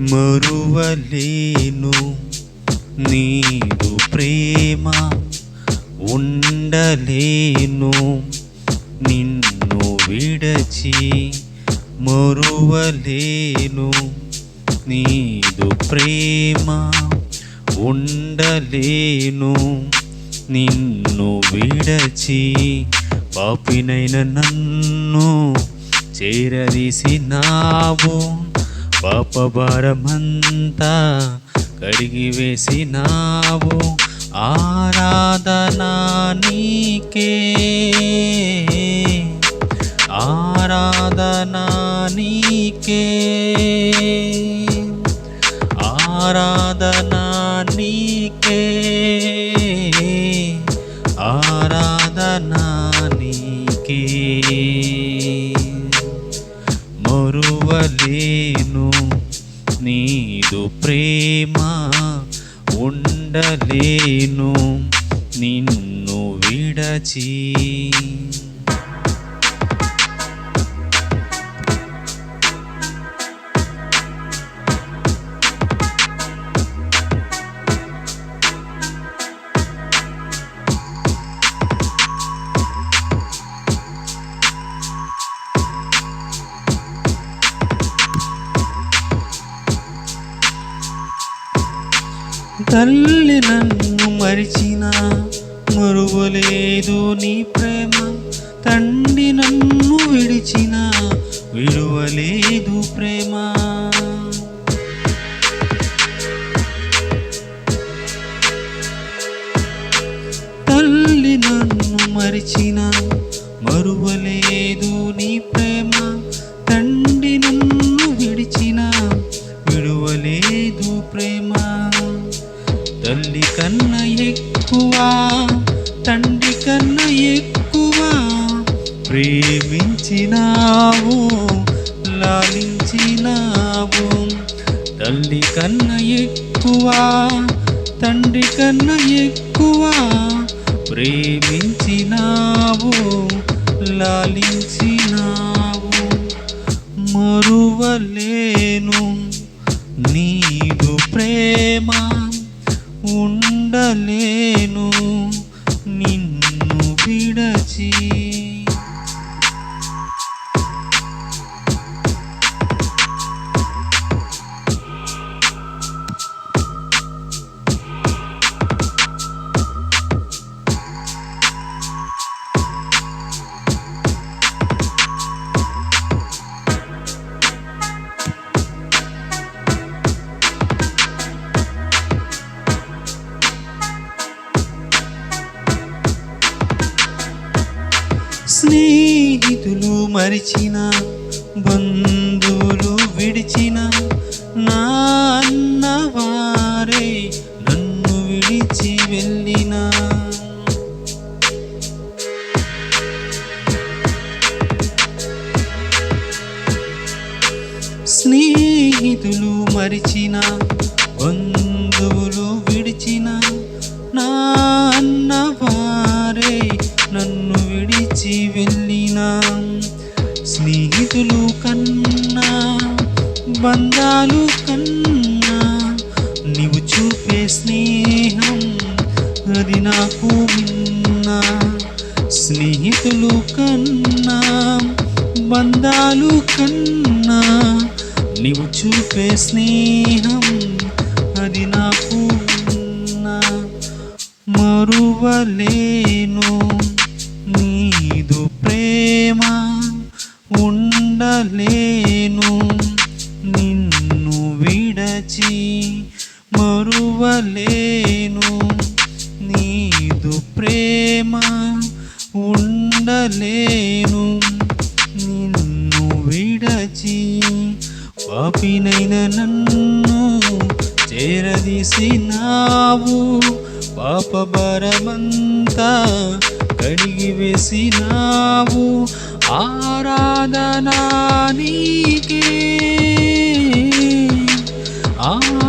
మరువలేను. నీదు ప్రేమ ఉండలేను. నిన్ను విడచి మరువలేను. నీదు ప్రేమ ఉండలేను. నిన్ను విడచి పాపినైన నన్ను చేరదీసినావు. పాపభారమంతా కడిగి వేసినావు ఆరాధనా నీకే. ఆరాధనా నీకే. ఆరాధనా నీకే. ఆరాధనా నీకే. ఉండవలేను నీదు ప్రేమ ఉండలేను. నిన్ను విడచి తల్లి నన్ను మరిచిన మరువలేదు నీ ప్రేమ. తండ్రి నన్ను విడిచిన విడువలేదు ప్రేమ. తల్లి నన్ను మరిచిన మరువలేదు నీ ప్రేమ. తండ్రి నన్ను విడిచిన విడువలేదు తల్లి కన్నా ఎక్కువ? తండ్రి కన్నా ఎక్కువ? ప్రేమించినావు లాలించినావు. తల్లి కన్నా ఎక్కువ? తండ్రి కన్నా ఎక్కువ? ప్రేమించినావు లాలించినావు. మరువలేను నీదు ప్రేమ? ఉండలేను. మరిచిన బంధువులు విడిచిన నా అన్నవారే నన్ను విడిచి వెళ్ళిన. స్నేహితులు మరిచిన బంధు బంధాలు కన్నా నీవు చూపే స్నేహం అది నాకు విన్నా. స్నేహితులు కన్నా బంధాలు కన్నా నీవు చూపే స్నేహం అది నాకు విన్నా. మరువలే విడిచి మరువలేను. నీదు ప్రేమ ఉండలేను. నిన్ను విడచి పాపినైన నన్ను చేరదీసినావు. పాపభరమంతా కడిగి వేసినావు ఆరాధనా నీకే ఆరాధనా